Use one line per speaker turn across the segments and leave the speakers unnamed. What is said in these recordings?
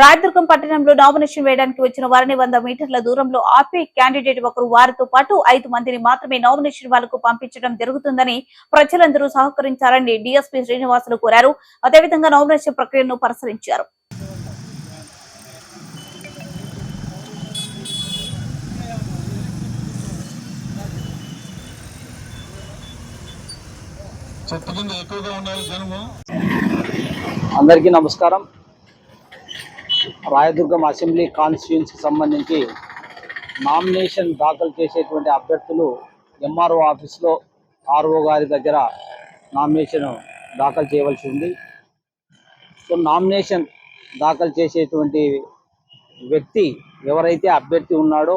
రాయదుర్గం పట్టణంలో నామినేషన్ వేయడానికి వచ్చిన వారిని వంద మీటర్ల దూరంలో ఆపి క్యాండిడేట్ ఒకరు. వారితో పాటు ఐదు మందిని మాత్రమే నామినేషన్ వాళ్ళకు పంపించడం జరుగుతుందని ప్రజలందరూ సహకరించాలని డీఎస్పీ శ్రీనివాసులు కోరారు. అదేవిధంగా నామినేషన్ ప్రక్రియను పరిశీలించారు.
చెట్టు కింద ఎక్కువగా ఉండాలి జనము.
అందరికీ నమస్కారం. రాయదుర్గం అసెంబ్లీ కాన్స్టిట్యున్సీకి సంబంధించి నామినేషన్ దాఖలు చేసేటువంటి అభ్యర్థులు ఎంఆర్ఓ ఆఫీస్లో ఆర్ఓ గారి దగ్గర నామినేషన్ దాఖలు చేయవలసి ఉంది. సో నామినేషన్ దాఖలు చేసేటువంటి వ్యక్తి ఎవరైతే అభ్యర్థి ఉన్నాడో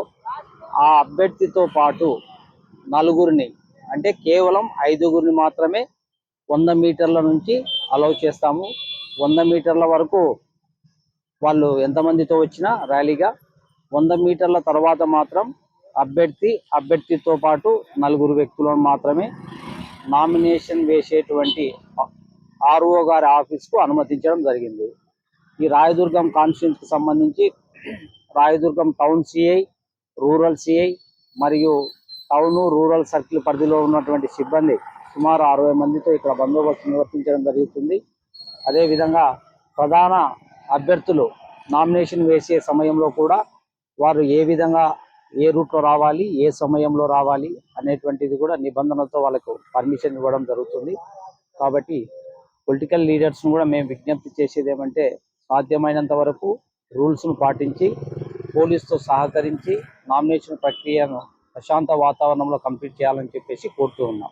ఆ అభ్యర్థితో పాటు నలుగురిని అంటే కేవలం ఐదుగురిని మాత్రమే వంద మీటర్ల నుంచి అలౌ చేస్తాము. వంద మీటర్ల వరకు వాళ్ళు ఎంతమందితో వచ్చినా ర్యాలీగా వంద మీటర్ల తర్వాత మాత్రం అభ్యర్థి అభ్యర్థితో పాటు నలుగురు వ్యక్తులను మాత్రమే నామినేషన్ వేసేటువంటి ఆర్ఓ గారి ఆఫీస్కు అనుమతించడం జరిగింది. ఈ రాయదుర్గం కాన్స్టిట్యూన్స్కి సంబంధించి Rayadurgam town CI rural CI మరియు టౌన్ రూరల్ సర్కిల్ పరిధిలో ఉన్నటువంటి సిబ్బంది సుమారు అరవై మందితో ఇక్కడ బందోబస్తు నిర్వర్తించడం జరుగుతుంది. అదేవిధంగా ప్రధాన అభ్యర్థులు నామినేషన్ వేసే సమయంలో కూడా వారు ఏ విధంగా ఏ రూట్లో రావాలి ఏ సమయంలో రావాలి అనేటువంటిది కూడా నిబంధనలతో వాళ్ళకు పర్మిషన్ ఇవ్వడం జరుగుతుంది. కాబట్టి పొలిటికల్ లీడర్స్ను కూడా మేము విజ్ఞప్తి చేసేది ఏమంటే సాధ్యమైనంత వరకు రూల్స్ను పాటించి పోలీసుతో సహకరించి నామినేషన్ ప్రక్రియను ప్రశాంత వాతావరణంలో కంప్లీట్ చేయాలని చెప్పేసి కోరుతూ ఉన్నాం.